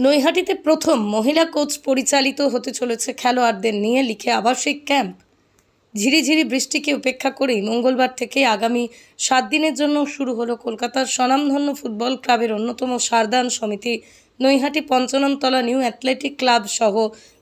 নৈহাটিতে প্রথম মহিলা কোচ পরিচালিত হতে চলেছে খেলোয়াড়দের নিয়ে লিখে আবাসিক ক্যাম্প। ঝিরিঝিরি বৃষ্টিকে উপেক্ষা করেই মঙ্গলবার থেকে আগামী সাত দিনের জন্য শুরু হলো কলকাতার স্বনামধন্য ফুটবল ক্লাবের অন্যতম সারদান সমিতি। Naihati Panchanantala new athletic club সহ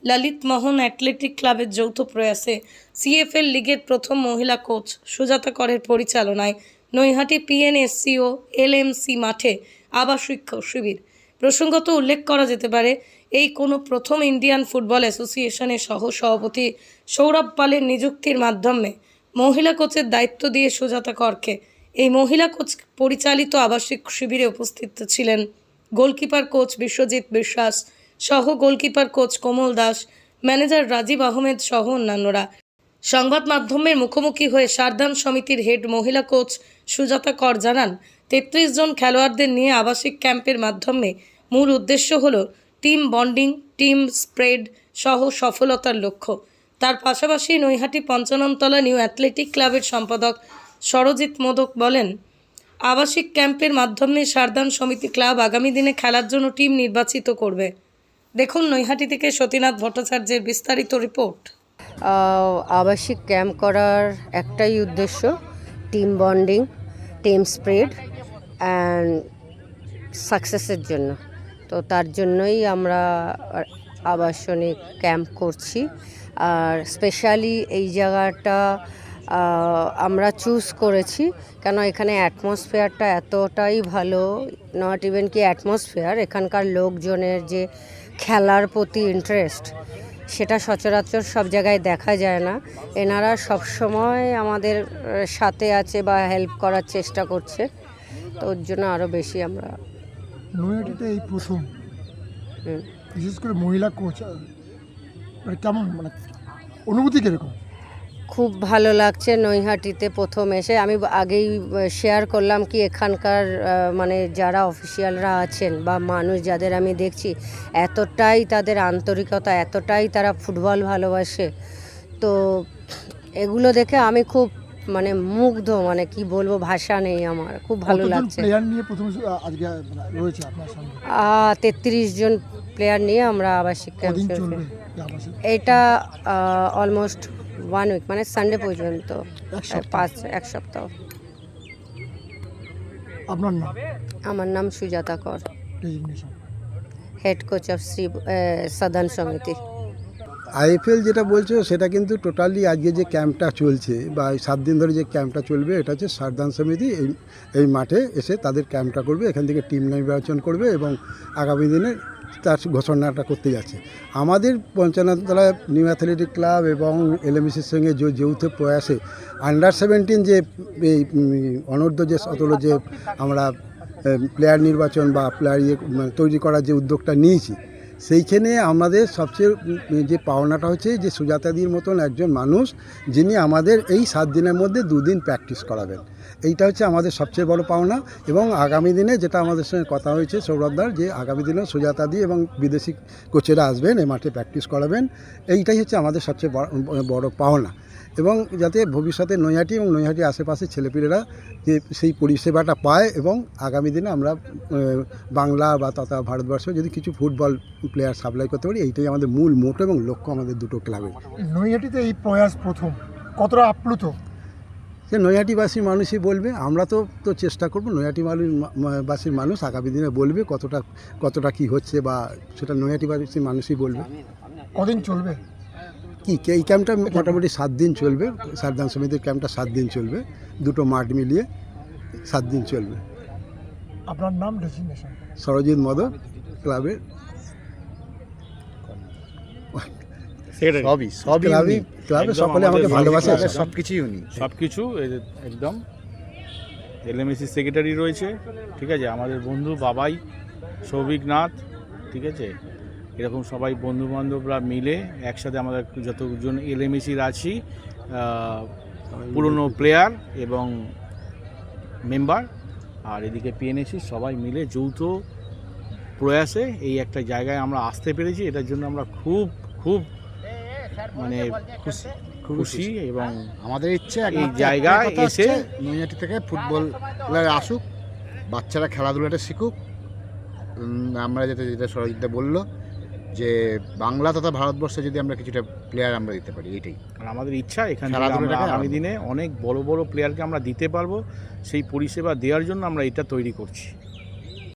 ললিত মোহন অ্যাথলেটিক ক্লাবের যৌথ প্রয়াসে সিএফএল লিগের প্রথম মহিলা কোচ সুজাতা করের পরিচালনায় নৈহাটি পিএনএসসি ও এলএমসি মাঠে আবাসিক শিবির। প্রসঙ্গত উল্লেখ করা যেতে পারে, এই কোনো প্রথম ইন্ডিয়ান ফুটবল অ্যাসোসিয়েশনের সহ সভাপতি সৌরভ পালের নিযুক্তির মাধ্যমে মহিলা কোচের দায়িত্ব দিয়ে সুজাতা করকে এই মহিলা কোচ পরিচালিত আবাসিক শিবিরে উপস্থিত ছিলেন গোলকিপার কোচ বিশ্বজিৎ বিশ্বাস সহ goalkeeper coach Komal Das, manager Rajib Ahmed সহ অন্যান্যরা। সংবাদ মাধ্যমের মুখোমুখি হয়ে সারদান সমিতির হেড মহিলা কোচ সুজাতা কর জানান, তেত্রিশ জন খেলোয়াড়দের নিয়ে আবাসিক ক্যাম্পের মাধ্যমে মূল উদ্দেশ্য হল টিম বন্ডিং, টিম স্প্রেড সহ সফলতার লক্ষ্য। তার পাশাপাশি নৈহাটি পঞ্চাননতলা নিউ অ্যাথলেটিক ক্লাবের সম্পাদক সরজিৎ মোদক বলেন, আবাসিক ক্যাম্পের মাধ্যমে সারদান সমিতি ক্লাব আগামী দিনে খেলার জন্য টিম নির্বাচিত করবে। দেখুন নৈহাটি থেকে সতীনাথ ভট্টাচার্যের বিস্তারিত রিপোর্ট। আবাসিক ক্যাম্প করার একটাই উদ্দেশ্য team bonding, team spread and সাকসেসের জন্য। তো তার জন্যই আমরা আবাসনিক ক্যাম্প করছি। আর স্পেশালি এই জায়গাটা আমরা চুজ করেছি। কেন এখানে অ্যাটমসফেয়ারটা এতটাই ভালো নট ইভেন কি অ্যাটমসফেয়ার এখানকার লোকজনের যে খেলার প্রতি ইন্টারেস্ট সেটা সচরাচর সব জায়গায় দেখা যায় না। এনারা সব সময় আমাদের সাথে আছে বা হেল্প করার চেষ্টা করছে। তো ওর জন্য আরও বেশি আমরা নৈহাটিতে এই প্রথম। বিশেষ করে মহিলা কোচ মানে কেমন মানে অনুভূতি কীরকম? খুব ভালো লাগছে নৈহাটিতে প্রথম এসে। আমি আগেই শেয়ার করলাম কি এখানকার মানে যারা অফিসিয়ালরা আছেন বা মানুষ যাদের আমি দেখছি এতটাই তাদের আন্তরিকতা এতটাই তারা ফুটবল ভালোবাসে। তো এগুলো দেখে আমি খুব মানে মুগ্ধ মানে কি বলব ভাষা নেই আমার খুব ভালো লাগছে। তেত্রিশ জন প্লেয়ার নিয়ে আমরা আবাসিক ক্যাম্প? এটা অলমোস্ট ওয়ান উইক মানে সানডে পর্যন্ত। পাঁচ এক সপ্তাহ। আপনার নাম? আমার নাম Sujata Kar. Head coach of Sri Sadan Samiti IFL যেটা বলছো সেটা কিন্তু টোটালি আজকে যে ক্যাম্পটা চলছে বা সাত দিন ধরে যে ক্যাম্পটা চলবে এটা হচ্ছে সারদান সমিতি এই এই মাঠে এসে তাদের ক্যাম্পটা করবে এখান থেকে টিম নির্বাচন করবে এবং আগামী দিনে তার ঘোষণাটা করতে যাচ্ছে। আমাদের পঞ্চানতলা নিউ অ্যাথলেটিক ক্লাব এবং এলএমসির সঙ্গে যে যৌথ প্রয়াসে আন্ডার সেভেন্টিন যে, এই অনূর্ধ্ব যে সতল যে আমরা প্লেয়ার নির্বাচন বা প্লেয়ার ইয়ে মানে তৈরি করার যে উদ্যোগটা নিয়েছি সেইখানে আমাদের সবচেয়ে যে পাওনাটা হচ্ছে যে সুজাতাদির মতন একজন মানুষ, যিনি আমাদের এই সাত দিনের মধ্যে দুদিন প্র্যাকটিস করাবেন। এইটা হচ্ছে আমাদের সবচেয়ে বড় পাওনা এবং আগামী দিনে যেটা আমাদের সঙ্গে কথা হয়েছে সৌরভদার যে আগামী দিনে সুজাতাদি এবং বিদেশি কোচেরা আসবেন এ মাঠে প্র্যাকটিস করাবেন, এইটাই হচ্ছে আমাদের সবচেয়ে বড় পাওনা। এবং যাতে ভবিষ্যতে নৈহাটি এবং নৈহাটি আশেপাশে ছেলেপিলেরা যে সেই পরিষেবাটা পায় এবং আগামী দিনে আমরা বাংলা বা তথা ভারতবর্ষ যদি কিছু ফুটবল প্লেয়ার সাপ্লাই করতে পারি এইটাই আমাদের মূল মোটো এবং লক্ষ্য আমাদের দুটো ক্লাবের নৈহাটিতে এই প্রয়াস প্রথম কতটা আপ্লুত? সে নৈহাটিবাসীর মানুষই বলবে আমরা তো তো চেষ্টা করব নৈহাটি বাসীর মানুষ আগামী দিনে বলবে কতটা কতটা কি হচ্ছে বা সেটা নৈহাটিবাসীর মানুষই বলবে। কদিন চলবে? কি এই ক্যাম্পটা মোটামুটি সাত দিন চলবে সারদান সমিতির ক্যাম্পটা সাত দিন চলবে দুটো মাঠ মিলিয়ে সাত দিন চলবে। আপনার নাম ডেজিগনেশন? সরজিৎ মদক ক্লাবের। সবই সবই ক্লাবই ক্লাবে একদম সকলে আমাকে ভালোবাসে। সব- সব কিছুই উনি সব কিছু একদম। এলএমএসি সেক্রেটারি রয়েছে ঠিক আছে? আমাদের বন্ধু বাবাই সৌভিক নাথ ঠিক আছে? এরকম সবাই বন্ধু বান্ধবরা মিলে একসাথে আমাদের যতজন এলএমএসির আছি পুরনো প্লেয়ার এবং মেম্বার আর এদিকে পিএনএসি সবাই মিলে যৌথ প্রয়াসে এই একটা জায়গায় আমরা আসতে পেরেছি। এটার জন্য আমরা খুব খুব মানে খুশি খুশি এবং আমাদের ইচ্ছে এই জায়গায় এসে নৈহাটি থেকে ফুটবল প্লেয়ার আসুক বাচ্চারা খেলাধুলাটা শিখুক। আমরা যেটা যেটা সহযোগিতা বলল যে বাংলা তথা ভারতবর্ষে যদি আমরা কিছুটা প্লেয়ার আমরা দিতে পারি এটাই আর আমাদের ইচ্ছা এখানে আগামী দিনে অনেক বড় বড় প্লেয়ারকে আমরা দিতে পারব সেই পরিষেবা দেওয়ার জন্য আমরা এটা তৈরি করছি।